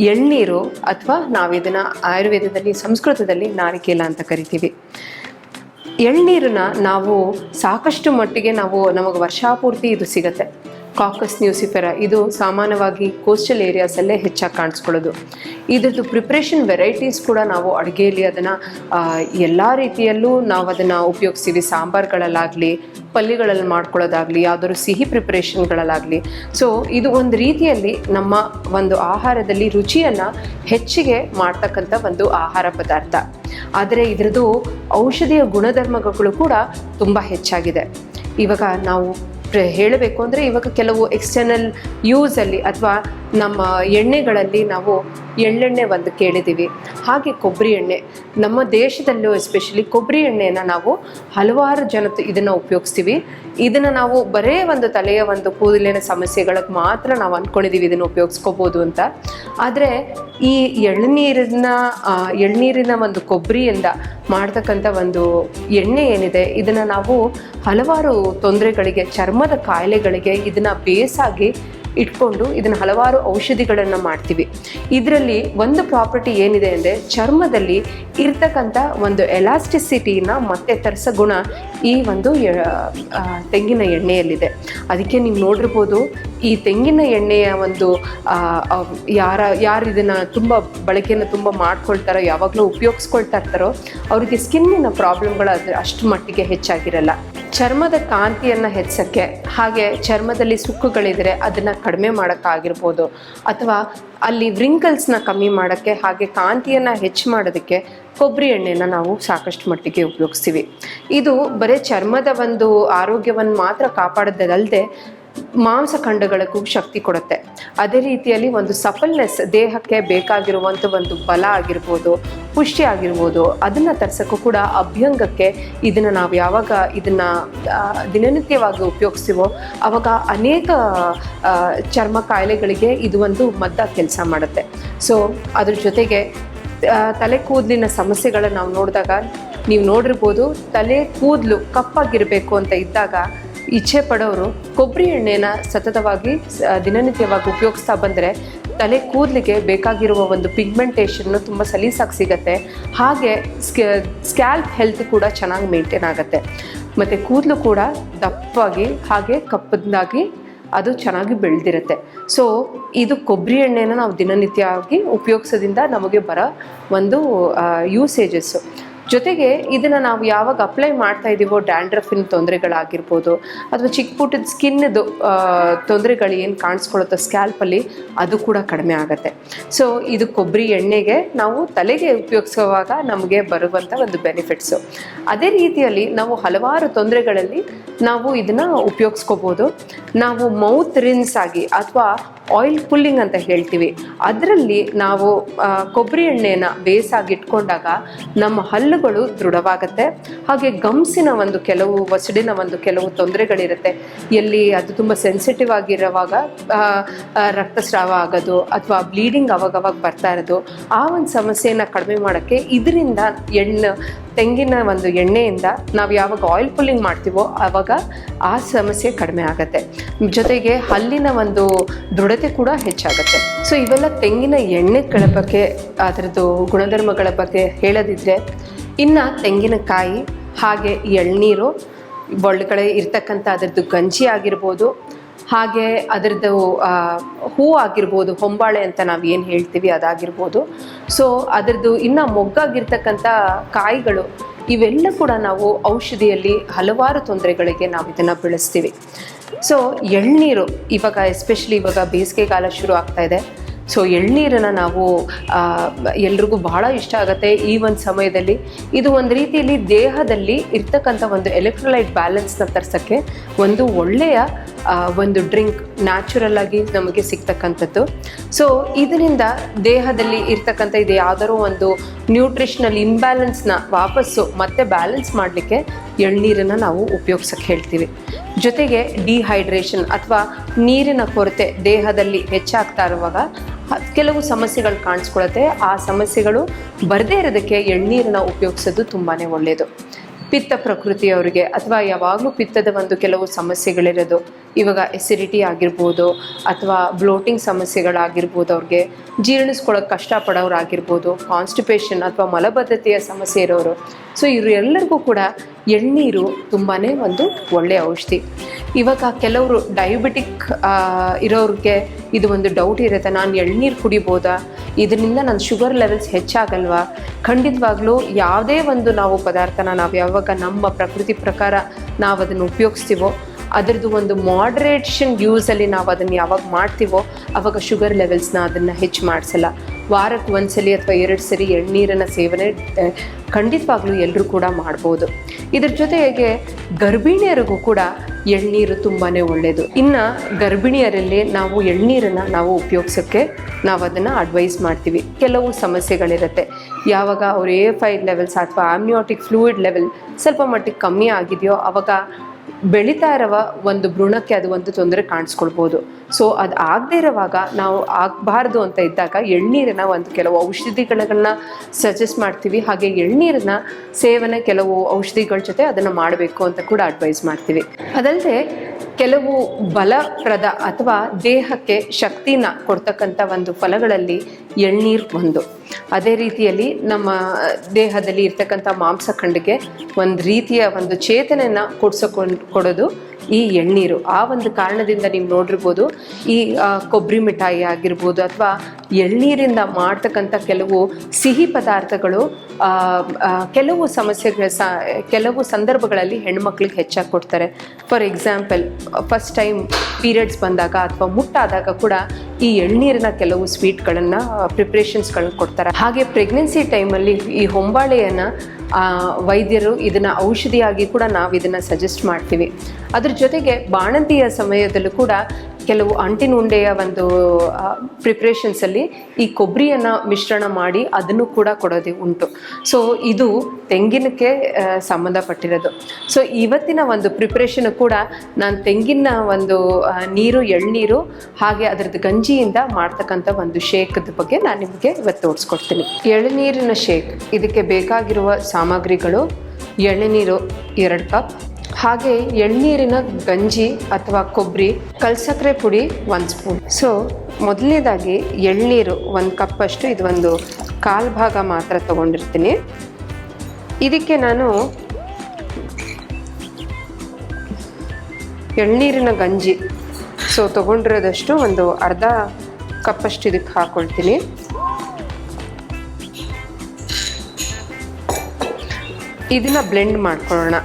ಎಳ್ನೀರು ಅಥವಾ ನಾವು ಇದನ್ನು ಆಯುರ್ವೇದದಲ್ಲಿ, ಸಂಸ್ಕೃತದಲ್ಲಿ ನಾರಿಕೇಲ ಅಂತ ಕರಿತೀವಿ. ಎಳ್ನೀರನ್ನ ನಾವು ಸಾಕಷ್ಟು ಮಟ್ಟಿಗೆ ನಾವು, ನಮಗೆ ವರ್ಷಾಪೂರ್ತಿ ಇದು ಸಿಗತ್ತೆ. ಕಾಕಸ್ ನ್ಯೂಸಿಫೆರ ಇದು ಸಾಮಾನ್ಯವಾಗಿ ಕೋಸ್ಟಲ್ ಏರಿಯಾಸಲ್ಲೇ ಹೆಚ್ಚಾಗಿ ಕಾಣಿಸ್ಕೊಳ್ಳೋದು. ಇದ್ರದ್ದು ಪ್ರಿಪ್ರೇಷನ್ ವೆರೈಟೀಸ್ ಕೂಡ ನಾವು ಅಡುಗೆಯಲ್ಲಿ ಅದನ್ನು ಎಲ್ಲ ರೀತಿಯಲ್ಲೂ ನಾವು ಅದನ್ನು ಉಪಯೋಗಿಸ್ತೀವಿ. ಸಾಂಬಾರುಗಳಲ್ಲಾಗಲಿ ಪಲ್ಯಗಳಲ್ಲಿ ಮಾಡ್ಕೊಳ್ಳೋದಾಗಲಿ, ಯಾವುದಾದ್ರು ಸಿಹಿ ಪ್ರಿಪ್ರೇಷನ್ಗಳಲ್ಲಾಗಲಿ ಸೊ ಇದು ಒಂದು ರೀತಿಯಲ್ಲಿ ನಮ್ಮ ಒಂದು ಆಹಾರದಲ್ಲಿ ರುಚಿಯನ್ನು ಹೆಚ್ಚಿಗೆ ಮಾಡ್ತಕ್ಕಂಥ ಒಂದು ಆಹಾರ ಪದಾರ್ಥ. ಆದರೆ ಇದರದ್ದು ಔಷಧಿಯ ಗುಣಧರ್ಮಗಳು ಕೂಡ ತುಂಬ ಹೆಚ್ಚಾಗಿದೆ. ಇವಾಗ ನಾವು ಹೇಳಬೇಕು ಅಂದರೆ ಇವಾಗ ಕೆಲವು ಎಕ್ಸ್ಟರ್ನಲ್ ಯೂಸಲ್ಲಿ ಅಥವಾ ನಮ್ಮ ಎಣ್ಣೆಗಳಲ್ಲಿ ನಾವು ಎಳ್ಳೆಣ್ಣೆ ಒಂದು ಕೇಳಿದ್ದೀವಿ ಹಾಗೆ ಕೊಬ್ಬರಿ ಎಣ್ಣೆ. ನಮ್ಮ ದೇಶದಲ್ಲೂ ಎಸ್ಪೆಷಲಿ ಕೊಬ್ಬರಿ ಎಣ್ಣೆನ ನಾವು ಹಲವಾರು ಜನ ಇದನ್ನು ಉಪಯೋಗಿಸ್ತೀವಿ. ಇದನ್ನು ನಾವು ಬರೇ ಒಂದು ತಲೆಯ ಒಂದು ಕೂದಲಿನ ಸಮಸ್ಯೆಗಳಿಗೆ ಮಾತ್ರ ನಾವು ಅಂದ್ಕೊಂಡಿದ್ದೀವಿ ಇದನ್ನು ಉಪಯೋಗಿಸ್ಕೋಬೋದು ಅಂತ. ಆದರೆ ಈ ಎಳ್ನೀರನ್ನ ಆ, ಎಳ್ನೀರಿನ ಒಂದು ಕೊಬ್ಬರಿಯಿಂದ ಮಾಡ್ತಕ್ಕಂಥ ಒಂದು ಎಣ್ಣೆ ಏನಿದೆ ಇದನ್ನು ನಾವು ಹಲವಾರು ತೊಂದರೆಗಳಿಗೆ ಚರ್ಮದ ಕಾಯಿಲೆಗಳಿಗೆ ಇದನ್ನು ಬೇಸಾಗಿ ಇಟ್ಕೊಂಡು ಇದನ್ನು ಹಲವಾರು ಔಷಧಿಗಳನ್ನು ಮಾಡ್ತೀವಿ. ಇದರಲ್ಲಿ ಒಂದು ಪ್ರಾಪರ್ಟಿ ಏನಿದೆ ಅಂದರೆ ಚರ್ಮದಲ್ಲಿ ಇರ್ತಕ್ಕಂಥ ಒಂದು ಎಲಾಸ್ಟಿಸಿಟಿನ ಮತ್ತೆ ತರಿಸೋ ಗುಣ ಈ ಒಂದು ತೆಂಗಿನ ಎಣ್ಣೆಯಲ್ಲಿದೆ. ಅದಕ್ಕೆ ನೀವು ನೋಡಿರ್ಬೋದು, ಈ ತೆಂಗಿನ ಎಣ್ಣೆಯ ಒಂದು ಯಾರ, ಯಾರು ಇದನ್ನು ತುಂಬ ಬಳಕೆಯನ್ನು ತುಂಬ ಮಾಡ್ಕೊಳ್ತಾರೋ, ಯಾವಾಗಲೂ ಉಪಯೋಗಿಸ್ಕೊಳ್ತಾ ಇರ್ತಾರೋ, ಅವರಿಗೆ ಸ್ಕಿನ್ನಿನ ಪ್ರಾಬ್ಲಮ್ಗಳು ಅದು ಅಷ್ಟು ಮಟ್ಟಿಗೆ ಹೆಚ್ಚಾಗಿರಲ್ಲ. ಚರ್ಮದ ಕಾಂತಿಯನ್ನು ಹೆಚ್ಚಕ್ಕೆ ಹಾಗೆ ಚರ್ಮದಲ್ಲಿ ಸುಕ್ಕುಗಳಿದ್ರೆ ಅದನ್ನು ಕಡಿಮೆ ಮಾಡೋಕ್ಕಾಗಿರ್ಬೋದು. ಅಥವಾ ಅಲ್ಲಿ ವ್ರಿಂಕಲ್ಸ್ನ ಕಮ್ಮಿ ಮಾಡೋಕ್ಕೆ, ಹಾಗೆ ಕಾಂತಿಯನ್ನು ಹೆಚ್ಚು ಮಾಡೋದಕ್ಕೆ ಕೊಬ್ಬರಿ ಎಣ್ಣೆನ ನಾವು ಸಾಕಷ್ಟು ಮಟ್ಟಿಗೆ ಉಪಯೋಗಿಸ್ತೀವಿ. ಇದು ಬರೀ ಚರ್ಮದ ಒಂದು ಆರೋಗ್ಯವನ್ನು ಮಾತ್ರ ಕಾಪಾಡೋದಲ್ಲದೆ ಮಾಂಸಖಂಡಗಳಿಗೂ ಶಕ್ತಿ ಕೊಡುತ್ತೆ. ಅದೇ ರೀತಿಯಲ್ಲಿ ಒಂದು ಸಫಲ್ನೆಸ್ ದೇಹಕ್ಕೆ ಬೇಕಾಗಿರುವಂಥ ಒಂದು ಬಲ ಆಗಿರ್ಬೋದು, ಪುಷ್ಟಿ ಆಗಿರ್ಬೋದು, ಅದನ್ನು ತರ್ಸೋಕ್ಕೂ ಕೂಡ ಅಭ್ಯಂಗಕ್ಕೆ ಇದನ್ನು ನಾವು ಯಾವಾಗ ಇದನ್ನು ದಿನನಿತ್ಯವಾಗಿ ಉಪಯೋಗಿಸ್ತೀವೋ ಆವಾಗ ಅನೇಕ ಚರ್ಮ ಕಾಯಿಲೆಗಳಿಗೆ ಇದು ಒಂದು ಮದ್ದ ಕೆಲಸ ಮಾಡುತ್ತೆ. ಸೊ ಅದ್ರ ಜೊತೆಗೆ ತಲೆ ಕೂದಲಿನ ಸಮಸ್ಯೆಗಳನ್ನ ನಾವು ನೋಡಿದಾಗ, ನೀವು ನೋಡಿರ್ಬೋದು, ತಲೆ ಕೂದಲು ಕಪ್ಪಾಗಿರಬೇಕು ಅಂತ ಇದ್ದಾಗ ಇಚ್ಛೆ ಪಡೋರು ಕೊಬ್ಬರಿ ಎಣ್ಣೆನ ಸತತವಾಗಿ ದಿನನಿತ್ಯವಾಗಿ ಉಪಯೋಗಿಸ್ತಾ ಬಂದರೆ ತಲೆ ಕೂದಲಿಗೆ ಬೇಕಾಗಿರುವ ಒಂದು ಪಿಗ್ಮೆಂಟೇಷನ್ನು ತುಂಬ ಸಲೀಸಾಗಿ ಸಿಗತ್ತೆ. ಹಾಗೆ ಸ್ಕ್ಯಾಲ್ಪ್ ಹೆಲ್ತ್ ಕೂಡ ಚೆನ್ನಾಗಿ ಮೇಂಟೈನ್ ಆಗುತ್ತೆ. ಮತ್ತು ಕೂದಲು ಕೂಡ ದಪ್ಪವಾಗಿ, ಹಾಗೆ ಕಪ್ಪದಾಗಿ ಅದು ಚೆನ್ನಾಗಿ ಬೆಳೆದಿರುತ್ತೆ. ಸೊ, ಇದು ಕೊಬ್ಬರಿ ಎಣ್ಣೆನ ನಾವು ದಿನನಿತ್ಯವಾಗಿ ಉಪಯೋಗಿಸೋದ್ರಿಂದ ನಮಗೆ ಬರೋ ಒಂದು ಯೂಸೇಜಸ್ಸು ಜೊತೆಗೆ ಇದನ್ನು ನಾವು ಯಾವಾಗ ಅಪ್ಲೈ ಮಾಡ್ತಾ ಇದ್ದೀವೋ ಡ್ಯಾಂಡ್ರಫಿನ ತೊಂದರೆಗಳಾಗಿರ್ಬೋದು ಅಥವಾ ಚಿಕ್ಕ ಪುಟ್ಟದ ಸ್ಕಿನ್ನದು ತೊಂದರೆಗಳು ಏನು ಕಾಣಿಸ್ಕೊಳ್ಳುತ್ತೋ ಸ್ಕ್ಯಾಲ್ಪಲ್ಲಿ ಅದು ಕೂಡ ಕಡಿಮೆ ಆಗುತ್ತೆ. ಸೊ ಇದು ಕೊಬ್ಬರಿ ಎಣ್ಣೆಗೆ ನಾವು ತಲೆಗೆ ಉಪಯೋಗಿಸುವಾಗ ನಮಗೆ ಬರುವಂಥ ಒಂದು ಬೆನಿಫಿಟ್ಸು ಅದೇ ರೀತಿಯಲ್ಲಿ ನಾವು ಹಲವಾರು ತೊಂದರೆಗಳಲ್ಲಿ ನಾವು ಇದನ್ನು ಉಪಯೋಗಿಸ್ಕೋಬೋದು. ನಾವು ಮೌತ್ ರಿನ್ಸ್ ಆಗಿ ಅಥವಾ ಆಯಿಲ್ ಪುಲ್ಲಿಂಗ್ ಅಂತ ಹೇಳ್ತೀವಿ. ಅದರಲ್ಲಿ ನಾವು ಕೊಬ್ಬರಿ ಎಣ್ಣೆನ ಬೇಸಾಗಿ ಇಟ್ಕೊಂಡಾಗ ನಮ್ಮ ಹಲ್ಲುಗಳು ದೃಢವಾಗುತ್ತೆ. ಹಾಗೆ ಗಮ್ಸಿನ ಒಂದು ಕೆಲವು, ವಸಡಿನ ಒಂದು ಕೆಲವು ತೊಂದರೆಗಳಿರುತ್ತೆ. ಎಲ್ಲಿ ಅದು ತುಂಬ ಸೆನ್ಸಿಟಿವ್ ಆಗಿರುವಾಗ ರಕ್ತಸ್ರಾವ ಆಗೋದು ಅಥವಾ ಬ್ಲೀಡಿಂಗ್ ಅವಾಗವಾಗ ಬರ್ತಾ ಇರೋದು, ಆ ಒಂದು ಸಮಸ್ಯೆಯನ್ನು ಕಡಿಮೆ ಮಾಡೋಕ್ಕೆ ಇದರಿಂದ ಎಣ್ಣೆ ತೆಂಗಿನ ಒಂದು ಎಣ್ಣೆಯಿಂದ ನಾವು ಯಾವಾಗ ಆಯಿಲ್ ಪುಲ್ಲಿಂಗ್ ಮಾಡ್ತೀವೋ ಆವಾಗ ಆ ಸಮಸ್ಯೆ ಕಡಿಮೆ ಆಗುತ್ತೆ. ಜೊತೆಗೆ ಹಲ್ಲಿನ ಒಂದು ದೃಢತೆ ಕೂಡ ಹೆಚ್ಚಾಗುತ್ತೆ. ಸೊ ಇವೆಲ್ಲ ತೆಂಗಿನ ಎಣ್ಣೆಗಳ ಬಗ್ಗೆ, ಅದರದ್ದು ಗುಣಧರ್ಮಗಳ ಬಗ್ಗೆ ಹೇಳೋದಿದ್ರೆ, ಇನ್ನು ತೆಂಗಿನಕಾಯಿ, ಹಾಗೆ ಎಳ್ನೀರು, ಒಳಗಡೆ ಇರ್ತಕ್ಕಂಥ ಅದರದ್ದು ಗಂಜಿ ಆಗಿರ್ಬೋದು ಹಾಗೆ ಅದರದ್ದು ಹೂ ಆಗಿರ್ಬೋದು, ಹೊಂಬಾಳೆ ಅಂತ ನಾವು ಏನು ಹೇಳ್ತೀವಿ ಅದಾಗಿರ್ಬೋದು. ಸೊ ಅದರದ್ದು ಇನ್ನು ಮೊಗ್ಗಾಗಿರ್ತಕ್ಕಂಥ ಕಾಯಿಗಳು, ಇವೆಲ್ಲ ಕೂಡ ನಾವು ಔಷಧಿಯಲ್ಲಿ ಹಲವಾರು ತೊಂದರೆಗಳಿಗೆ ನಾವು ಇದನ್ನು ಬೆಳೆಸ್ತೀವಿ. ಸೊ ಎಳ್ನೀರು ಇವಾಗ ಎಸ್ಪೆಷಲಿ ಇವಾಗ ಬೇಸಿಗೆಗಾಲ ಶುರು ಆಗ್ತಾ ಇದೆ. ಸೊ ಎಳ್ನೀರನ್ನು ನಾವು ಎಲ್ರಿಗೂ ಬಹಳ ಇಷ್ಟ ಆಗುತ್ತೆ ಈ ಒಂದು ಸಮಯದಲ್ಲಿ. ಇದು ಒಂದು ರೀತಿಯಲ್ಲಿ ದೇಹದಲ್ಲಿ ಇರ್ತಕ್ಕಂಥ ಒಂದು ಎಲೆಕ್ಟ್ರೋಲೈಟ್ ಬ್ಯಾಲೆನ್ಸ್ನ ತರ್ಸೋಕ್ಕೆ ಒಂದು ಒಳ್ಳೆಯ ಒಂದು ಡ್ರಿಂಕ್ ನ್ಯಾಚುರಲ್ ಆಗಿ ನಮಗೆ ಸಿಗ್ತಕ್ಕಂಥದ್ದು. ಸೊ ಇದರಿಂದ ದೇಹದಲ್ಲಿ ಇರ್ತಕ್ಕಂಥ ಇದು ಯಾವ್ದಾದ್ರು ಒಂದು ನ್ಯೂಟ್ರಿಷನಲ್ ಇಂಬ್ಯಾಲೆನ್ಸ್ನ ವಾಪಸ್ಸು ಮತ್ತೆ ಬ್ಯಾಲೆನ್ಸ್ ಮಾಡಲಿಕ್ಕೆ ಎಳ್ನೀರನ್ನು ನಾವು ಉಪಯೋಗಿಸಕ್ಕೆ ಹೇಳ್ತೀವಿ. ಜೊತೆಗೆ ಡಿಹೈಡ್ರೇಷನ್ ಅಥವಾ ನೀರಿನ ಕೊರತೆ ದೇಹದಲ್ಲಿ ಹೆಚ್ಚಾಗ್ತಾ ಇರುವಾಗ ಕೆಲವು ಸಮಸ್ಯೆಗಳು ಕಾಣಿಸ್ಕೊಳುತ್ತೆ. ಆ ಸಮಸ್ಯೆಗಳು ಬರದೇ ಇರೋದಕ್ಕೆ ಎಳ್ನೀರನ್ನ ಉಪಯೋಗಿಸೋದು ತುಂಬಾ ಒಳ್ಳೆಯದು ಪಿತ್ತ ಪ್ರಕೃತಿಯವರಿಗೆ, ಅಥವಾ ಯಾವಾಗಲೂ ಪಿತ್ತದ ಒಂದು ಕೆಲವು ಸಮಸ್ಯೆಗಳಿರೋದು ಇವಾಗ ಎಸಿಡಿಟಿ ಆಗಿರ್ಬೋದು ಅಥವಾ ಬ್ಲೋಟಿಂಗ್ ಸಮಸ್ಯೆಗಳಾಗಿರ್ಬೋದು ಅವ್ರಿಗೆ ಜೀರ್ಣಿಸ್ಕೊಳ್ಳೋಕೆ ಕಷ್ಟಪಡೋರಾಗಿರ್ಬೋದು ಕಾನ್ಸ್ಟಿಪೇಷನ್ ಅಥವಾ ಮಲಬದ್ಧತೆಯ ಸಮಸ್ಯೆ ಇರೋರು. ಸೊ ಇವರೆಲ್ಲರಿಗೂ ಕೂಡ ಎಳ್ನೀರು ತುಂಬಾ ಒಂದು ಒಳ್ಳೆಯ ಔಷಧಿ. ಇವಾಗ ಕೆಲವರು ಡಯಾಬಿಟಿಕ್ ಇರೋರಿಗೆ ಇದು ಒಂದು ಡೌಟ್ ಇರುತ್ತೆ, ನಾನು ಎಳ್ನೀರು ಕುಡಿಬೋದಾ? ಇದರಿಂದ ನನ್ನ ಶುಗರ್ ಲೆವೆಲ್ಸ್ ಹೆಚ್ಚಾಗಲ್ವಾ? ಖಂಡಿತವಾಗ್ಲೂ ಯಾವುದೇ ಒಂದು ನಾವು ಪದಾರ್ಥನ ನಾವು ಯಾವಾಗ ನಮ್ಮ ಪ್ರಕೃತಿ ಪ್ರಕಾರ ನಾವು ಅದನ್ನು ಉಪಯೋಗಿಸ್ತೀವೋ ಅದರದ್ದು ಒಂದು ಮಾಡ್ರೇಷನ್ ಯೂಸಲ್ಲಿ ನಾವು ಅದನ್ನು ಯಾವಾಗ ಮಾಡ್ತೀವೋ ಆವಾಗ ಶುಗರ್ ಲೆವೆಲ್ಸ್ನ ಅದನ್ನು ಹೆಚ್ಚು ಮಾಡಿಸಲ್ಲ. ವಾರಕ್ಕೆ ಒಂದ್ಸಲಿ ಅಥವಾ ಎರಡು ಸರಿ ಎಳ್ನೀರನ್ನು ಸೇವನೆ ಖಂಡಿತವಾಗ್ಲೂ ಎಲ್ಲರೂ ಕೂಡ ಮಾಡ್ಬೋದು. ಇದ್ರ ಜೊತೆಗೆ ಗರ್ಭಿಣಿಯರಿಗೂ ಕೂಡ ಎಳ್ನೀರು ತುಂಬಾ ಒಳ್ಳೆಯದು ಇನ್ನು ಗರ್ಭಿಣಿಯರಲ್ಲಿ ನಾವು ಎಳ್ನೀರನ್ನು ನಾವು ಉಪಯೋಗಿಸೋಕ್ಕೆ ನಾವು ಅದನ್ನು ಅಡ್ವೈಸ್ ಮಾಡ್ತೀವಿ. ಕೆಲವು ಸಮಸ್ಯೆಗಳಿರುತ್ತೆ. ಯಾವಾಗ ಅವ್ರ ಎ ಫೈ ಲೆವೆಲ್ಸ್ ಅಥವಾ ಆಮ್ನಿಯೋಟಿಕ್ ಫ್ಲೂಯಿಡ್ ಲೆವೆಲ್ ಸ್ವಲ್ಪ ಮಟ್ಟಿಗೆ ಕಮ್ಮಿ ಆಗಿದೆಯೋ ಅವಾಗ ಬೆಳೀತಾ ಇರುವ ಒಂದು ಭ್ರೂಣಕ್ಕೆ ಅದು ಒಂದು ತೊಂದರೆ ಕಾಣಿಸ್ಕೊಳ್ಬೋದು. ಸೊ ಅದು ಆಗದೇ ಇರುವಾಗ ನಾವು ಆಗಬಾರ್ದು ಅಂತ ಇದ್ದಾಗ ಎಳ್ನೀರನ್ನ ಒಂದು ಕೆಲವು ಔಷಧಿಗಳನ್ನ ಸಜೆಸ್ಟ್ ಮಾಡ್ತೀವಿ. ಹಾಗೆ ಎಳ್ನೀರನ್ನ ಸೇವನೆ ಕೆಲವು ಔಷಧಿಗಳ ಜೊತೆ ಅದನ್ನು ಮಾಡಬೇಕು ಅಂತ ಕೂಡ ಅಡ್ವೈಸ್ ಮಾಡ್ತೀವಿ. ಅದಲ್ಲದೆ ಕೆಲವು ಬಲಪ್ರದ ಅಥವಾ ದೇಹಕ್ಕೆ ಶಕ್ತಿನ ಕೊಡ್ತಕ್ಕಂಥ ಒಂದು ಫಲಗಳಲ್ಲಿ ಎಳ್ನೀರು ಒಂದು. ಅದೇ ರೀತಿಯಲ್ಲಿ ನಮ್ಮ ದೇಹದಲ್ಲಿ ಇರ್ತಕ್ಕಂಥ ಮಾಂಸಖಂಡಿಗೆ ಒಂದು ರೀತಿಯ ಒಂದು ಚೇತನೆಯನ್ನು ಕೊಡ್ಸಕೊಂಡು ಕೊಡೋದು ಈ ಎಳ್ನೀರು ಆ ಒಂದು ಕಾರಣದಿಂದ ನೀವು ನೋಡಿರ್ಬೋದು, ಈ ಕೊಬ್ಬರಿ ಮಿಠಾಯಿ ಆಗಿರ್ಬೋದು ಅಥವಾ ಎಳ್ನೀರಿಂದ ಮಾಡ್ತಕ್ಕಂಥ ಕೆಲವು ಸಿಹಿ ಪದಾರ್ಥಗಳು ಕೆಲವು ಸಮಸ್ಯೆಗಳ ಸ, ಕೆಲವು ಸಂದರ್ಭಗಳಲ್ಲಿ ಹೆಣ್ಮಕ್ಳಿಗೆ ಹೆಚ್ಚಾಗಿ ಕೊಡ್ತಾರೆ. For example, first time periods ಬಂದಾಗ ಅಥವಾ ಮುಟ್ಟಾದಾಗ ಕೂಡ ಈ ಎಳ್ನೀರಿನ ಕೆಲವು ಸ್ವೀಟ್ಗಳನ್ನು ಪ್ರಿಪ್ರೇಷನ್ಸ್ಗಳನ್ನ ಕೊಡ್ತಾರೆ. ಹಾಗೆ ಪ್ರೆಗ್ನೆನ್ಸಿ ಟೈಮಲ್ಲಿ ಈ ಹೊಂಬಾಳೆಯನ್ನು ವೈದ್ಯರು ಇದನ್ನು ಔಷಧಿಯಾಗಿ ಕೂಡ ನಾವು ಇದನ್ನು ಸಜೆಸ್ಟ್ ಮಾಡ್ತೀವಿ. ಅದ್ರ ಜೊತೆಗೆ ಬಾಣಂತಿಯ ಸಮಯದಲ್ಲೂ ಕೂಡ ಕೆಲವು ಅಂಟಿನ ಉಂಡೆಯ ಒಂದು ಪ್ರಿಪ್ರೇಷನ್ಸಲ್ಲಿ ಈ ಕೊಬ್ಬರಿಯನ್ನು ಮಿಶ್ರಣ ಮಾಡಿ ಅದನ್ನು ಕೂಡ ಕೊಡೋದು ಉಂಟು. ಸೊ ಇದು ತೆಂಗಿನಕ್ಕೆ ಸಂಬಂಧಪಟ್ಟಿರೋದು. ಸೊ ಇವತ್ತಿನ ಒಂದು ಪ್ರಿಪ್ರೇಷನ್ ಕೂಡ ನಾನು ತೆಂಗಿನ ಒಂದು ನೀರು, ಎಳ್ನೀರು ಹಾಗೆ ಅದರದ್ದು ಗಂಜಿಯಿಂದ ಮಾಡ್ತಕ್ಕಂಥ ಒಂದು ಶೇಕದ ಬಗ್ಗೆ ನಾನು ನಿಮಗೆ ಇವತ್ತು ತೋರಿಸ್ಕೊಡ್ತೀನಿ. ಎಳನೀರಿನ ಶೇಕ್, ಇದಕ್ಕೆ ಬೇಕಾಗಿರುವ ಸಾಮಗ್ರಿಗಳು, ಎಳನೀರು ಎರಡು ಕಪ್ ಹಾಗೆ ಎಳ್ನೀರಿನ ಗಂಜಿ ಅಥವಾ ಕೊಬ್ಬರಿ ಕಲ್ಸಕ್ಕರೆ ಪುಡಿ ಒಂದು ಸ್ಪೂನ್. ಸೊ ಮೊದಲನೇದಾಗಿ ಎಳ್ನೀರು ಒಂದು ಕಪ್ಪಷ್ಟು ಇದು ಒಂದು ಕಾಲು ಭಾಗ ಮಾತ್ರ ತಗೊಂಡಿರ್ತೀನಿ. ಇದಕ್ಕೆ ನಾನು ಎಳ್ನೀರಿನ ಗಂಜಿ. ಸೊ ತೊಗೊಂಡಿರೋದಷ್ಟು ಒಂದು ಅರ್ಧ ಕಪ್ಪಷ್ಟು ಇದಕ್ಕೆ ಹಾಕ್ಕೊಳ್ತೀನಿ ಇದನ್ನ ಬ್ಲೆಂಡ್ ಮಾಡ್ಕೊಳ್ಳೋಣ.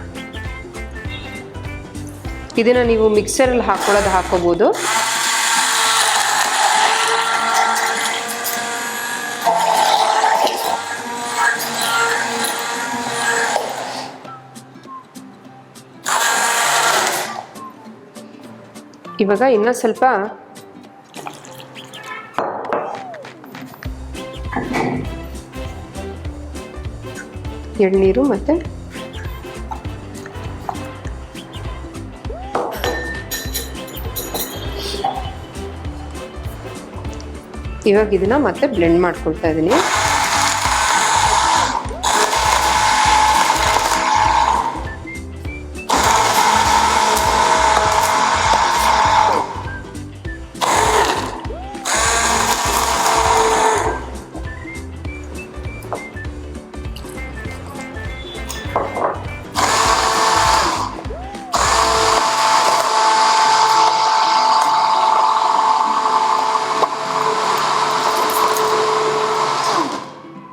ಇದನ್ನ ನೀವು ಮಿಕ್ಸರಲ್ಲಿ ಹಾಕೊಳ್ಳೋದು ಹಾಕೋಬೋದು. ಇವಾಗ ಇನ್ನೂ ಸ್ವಲ್ಪ ಎಳ್ನೀರು ಮತ್ತು ಇವಾಗ ಇದನ್ನ ಮತ್ತೆ ಬ್ಲೆಂಡ್ ಮಾಡ್ಕೊಳ್ತಾ ಇದ್ದೀನಿ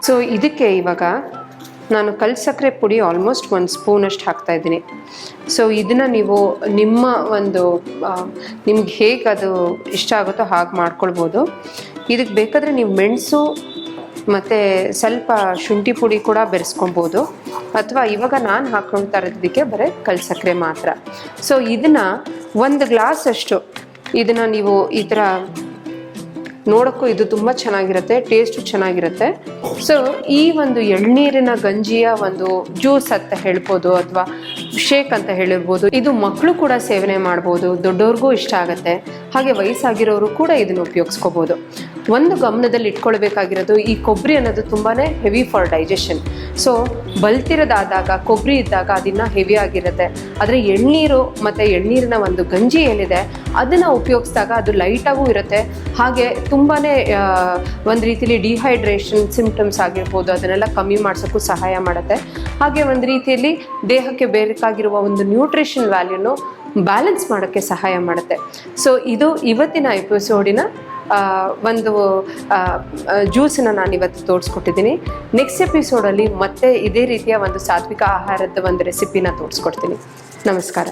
ಸೊ ಇದಕ್ಕೆ ಇವಾಗ ನಾನು ಕಲ್ ಸಕ್ಕರೆ ಪುಡಿ ಆಲ್ಮೋಸ್ಟ್ ಒಂದು ಸ್ಪೂನಷ್ಟು ಹಾಕ್ತಾ ಇದ್ದೀನಿ. ಸೊ ಇದನ್ನು ನೀವು ನಿಮ್ಮ ಒಂದು ನಿಮ್ಗೆ ಹೇಗೆ ಅದು ಇಷ್ಟ ಆಗುತ್ತೋ ಹಾಗೆ ಮಾಡ್ಕೊಳ್ಬೋದು. ಇದಕ್ಕೆ ಬೇಕಾದರೆ ನೀವು ಮೆಣಸು ಮತ್ತು ಸ್ವಲ್ಪ ಶುಂಠಿ ಪುಡಿ ಕೂಡ ಬೆರೆಸ್ಕೊಬೋದು ಅಥವಾ ಇವಾಗ ನಾನು ಹಾಕ್ಕೊಳ್ತಾ ಇರೋದಕ್ಕೆ ಬರೀ ಕಲ್ ಸಕ್ಕರೆ ಮಾತ್ರ. ಸೊ ಇದನ್ನು ಒಂದು ಗ್ಲಾಸ್ ಅಷ್ಟು ಇದನ್ನು ನೀವು ಈ ಥರ ನೋಡೋಕ್ಕೂ ಇದು ತುಂಬ ಚೆನ್ನಾಗಿರುತ್ತೆ ಟೇಸ್ಟು ಚೆನ್ನಾಗಿರುತ್ತೆ. ಸೊ ಈ ಒಂದು ಎಳ್ನೀರಿನ ಗಂಜಿಯ ಒಂದು ಜ್ಯೂಸ್ ಅಂತ ಹೇಳ್ಬೋದು ಅಥವಾ ಶೇಕ್ ಅಂತ ಹೇಳಿರ್ಬೋದು, ಇದು ಮಕ್ಕಳು ಕೂಡ ಸೇವನೆ ಮಾಡ್ಬೋದು, ದೊಡ್ಡವ್ರಿಗೂ ಇಷ್ಟ ಆಗುತ್ತೆ. ಹಾಗೆ ವಯಸ್ಸಾಗಿರೋರು ಕೂಡ ಇದನ್ನು ಉಪಯೋಗಿಸ್ಕೋಬೋದು. ಒಂದು ಗಮನದಲ್ಲಿ ಇಟ್ಕೊಳ್ಬೇಕಾಗಿರೋದು ಈ ಕೊಬ್ಬರಿ ಅನ್ನೋದು ತುಂಬಾ ಹೆವಿ ಫಾರ್ ಡೈಜೆಷನ್ ಸೊ ಬಲ್ತಿರೋದಾದಾಗ, ಕೊಬ್ಬರಿ ಇದ್ದಾಗ ಅದನ್ನು ಹೆವಿ ಆಗಿರುತ್ತೆ. ಆದರೆ ಎಳ್ನೀರು ಮತ್ತು ಎಳ್ನೀರಿನ ಒಂದು ಗಂಜಿ ಏನಿದೆ, ಅದನ್ನು ಉಪಯೋಗಿಸಿದಾಗ ಅದು ಲೈಟಾಗೂ ಇರುತ್ತೆ. ಹಾಗೆ ತುಂಬಾ ಒಂದು ರೀತಿಲಿ ಡಿಹೈಡ್ರೇಷನ್ ಸಿಂಪ್ಟಮ್ಸ್ ಆಗಿರ್ಬೋದು, ಅದನ್ನೆಲ್ಲ ಕಮ್ಮಿ ಮಾಡಿಸೋಕ್ಕೂ ಸಹಾಯ ಮಾಡುತ್ತೆ. ಹಾಗೆ ಒಂದು ರೀತಿಯಲ್ಲಿ ದೇಹಕ್ಕೆ ಬೇಕಾಗಿರುವ ಒಂದು ನ್ಯೂಟ್ರಿಷನ್ ವ್ಯಾಲ್ಯೂನು ಬ್ಯಾಲೆನ್ಸ್ ಮಾಡೋಕ್ಕೆ ಸಹಾಯ ಮಾಡುತ್ತೆ. ಸೊ ಇದು ಇವತ್ತಿನ ಎಪಿಸೋಡಿನ ಒಂದು ಜ್ಯೂಸನ್ನು ನಾನು ಇವತ್ತು ತೋರಿಸ್ಕೊಟ್ಟಿದ್ದೀನಿ. ನೆಕ್ಸ್ಟ್ ಎಪಿಸೋಡಲ್ಲಿ ಮತ್ತೆ ಇದೇ ರೀತಿಯ ಒಂದು ಸಾತ್ವಿಕ ಆಹಾರದ ಒಂದು ರೆಸಿಪಿನ ತೋರಿಸ್ಕೊಡ್ತೀನಿ. ನಮಸ್ಕಾರ.